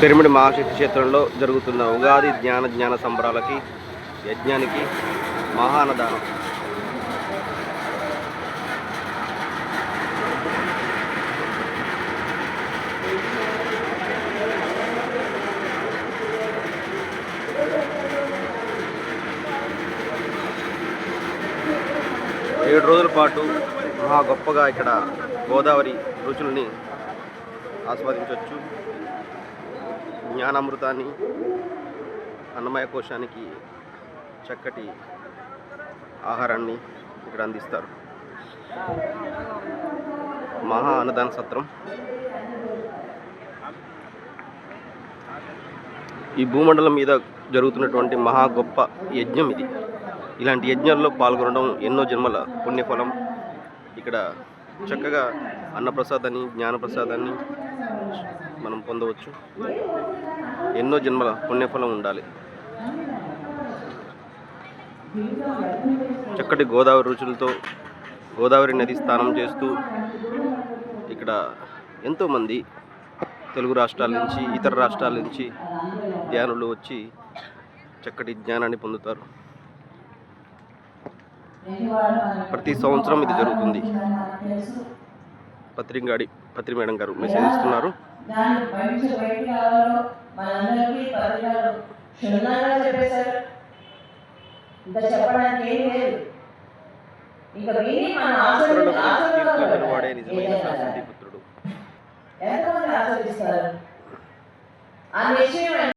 పెరిమిడి మహాశక్తి క్షేత్రంలో జరుగుతున్న ఉగాది జ్ఞాన జ్ఞాన సంబరాలకి యజ్ఞానికి మహానదానం. ఏడు రోజుల పాటు మహా గొప్పగా ఇక్కడ గోదావరి రుచుల్ని ఆస్వాదించవచ్చు జ్ఞానామృతాన్ని అన్నమయ కోశానికి చక్కటి ఆహారాన్ని ఇక్కడ అందిస్తారు. మహా అన్నదాన సత్రం. ఈ భూమండలం మీద జరుగుతున్నటువంటి మహా గొప్ప యజ్ఞం ఇది. ఇలాంటి యజ్ఞంలో పాల్గొనడం ఎన్నో జన్మల పుణ్యఫలం. ఇక్కడ చక్కగా అన్నప్రసాదాన్ని జ్ఞానప్రసాదాన్ని మనం పొందవచ్చు. ఎన్నో జన్మల పుణ్యఫలం ఉండాలి. చక్కటి గోదావరి రుచులతో గోదావరి నది స్నానం చేస్తూ ఇక్కడ ఎంతోమంది తెలుగు రాష్ట్రాల నుంచి ఇతర రాష్ట్రాల నుంచి ధ్యానులు వచ్చి చక్కటి జ్ఞానాన్ని పొందుతారు. ప్రతి సంవత్సరం ఇది జరుగుతుంది. పత్రిగాడి పత్రి మేడం గారు మెసేజ్ ఇస్తున్నారు వాడే నిజమైన పుత్రుడు. ఎంతమంది ఆచరిస్తారు? ఆ